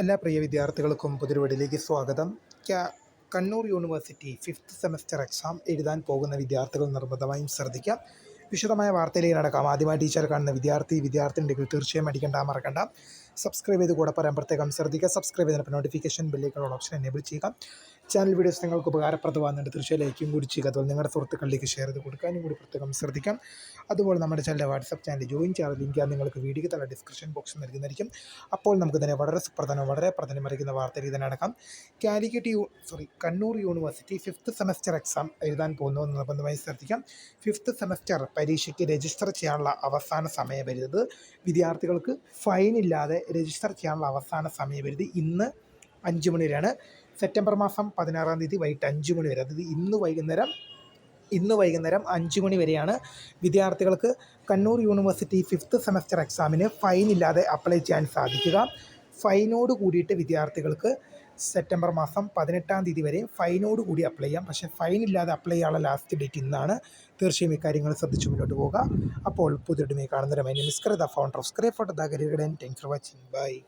എല്ലാ പ്രിയ വിദ്യാർത്ഥികൾക്കും പുതിരുവടിയിലേക്ക് സ്വാഗതം. Kannur university fifth semester exam എഴുതാൻ പോകുന്ന വിദ്യാർത്ഥികൾ നിർബന്ധമായും ശ്രദ്ധിക്കാം. വിശദമായ വാർത്തയിലേക്ക് നടക്കാം. ആദ്യമായി ടീച്ചർ കാണുന്ന വിദ്യാർത്ഥി വിദ്യാർത്ഥിനികൾ തീർച്ചയായും അടിക്കണ്ട മറക്കണ്ട. സബ്സ്ക്രൈബ് ചെയ്ത് കൂടെ പറയാൻ പ്രത്യേകം ശ്രദ്ധിക്കുക. സബ്സ്ക്രൈബ് ചെയ്തപ്പോൾ നോട്ടിഫിക്കേഷൻ ബില്ലേക്കുള്ള ഓപ്ഷൻ എനേബിൾ ചെയ്യുക. ചാനൽ വീഡിയോസ് നിങ്ങൾക്ക് ഉപകാരപ്രദമാകുന്നുണ്ട്. തീർച്ചയായും ലൈക്കും കൂടി ചെയ്യുക. അതുപോലെ നിങ്ങളുടെ സുഹൃത്തുക്കളിലേക്ക് ഷെയർ ചെയ്ത് കൊടുക്കാനും കൂടി പ്രത്യേകം ശ്രദ്ധിക്കാം. അതുപോലെ നമ്മുടെ ചാനലിന്റെ വാട്സപ്പ് ചാനൽ ജോയിൻ ചെയ്യാൻ ലിങ്ക് നിങ്ങൾക്ക് വീഡിയോ തല ഡിസ്ക്രിപ്ഷൻ ബോക്സ് നൽകുന്നതായിരിക്കും അപ്പോൾ നമുക്ക് തന്നെ വളരെ സുപ്രധാനം വളരെ പ്രധാനമറിയിക്കുന്ന വാർത്തയിൽ തന്നെ നടക്കാം. Calicut you sorry Kannur university fifth semester exam എഴുതാൻ പോകുന്നു എന്ന് നിർബന്ധമായി ശ്രദ്ധിക്കാം. ഫിഫ്ത്ത് സെമസ്റ്റർ പരീക്ഷയ്ക്ക് രജിസ്റ്റർ ചെയ്യാനുള്ള അവസാന സമയപരിധി. വിദ്യാർത്ഥികൾക്ക് ഫൈനില്ലാതെ രജിസ്റ്റർ ചെയ്യാനുള്ള അവസാന സമയപരിധി ഇന്ന് അഞ്ച് മണി വരെയാണ്. സെപ്റ്റംബർ മാസം പതിനാറാം തീയതി വൈകിട്ട് അഞ്ച് മണി വരെ. അതായത് ഇന്ന് വൈകുന്നേരം ഇന്ന് വൈകുന്നേരം അഞ്ച് മണി വരെയാണ് വിദ്യാർത്ഥികൾക്ക് കണ്ണൂർ യൂണിവേഴ്സിറ്റി ഫിഫ്ത്ത് സെമസ്റ്റർ എക്സാമിന് ഫൈൻ ഇല്ലാതെ അപ്ലൈ ചെയ്യാൻ സാധിക്കുക. ഫൈനോട് കൂടിയിട്ട് വിദ്യാർത്ഥികൾക്ക് സെപ്റ്റംബർ മാസം പതിനെട്ടാം തീയതി വരെ ഫൈനോട് കൂടി അപ്ലൈ ചെയ്യാം. പക്ഷേ ഫൈൻ ഇല്ലാതെ അപ്ലൈ ചെയ്യാനുള്ള ലാസ്റ്റ് ഡേറ്റ് ഇന്നാണ്. തീർച്ചയായും ഇക്കാര്യങ്ങൾ ശ്രദ്ധിച്ച് മുന്നോട്ട് പോകുക അപ്പോൾ പുതിയ കാണുന്നവരെ മൈ ഇസ് ഫൗണ്ടർ ഓഫ് സ്ക്രേ photo the career for watching bye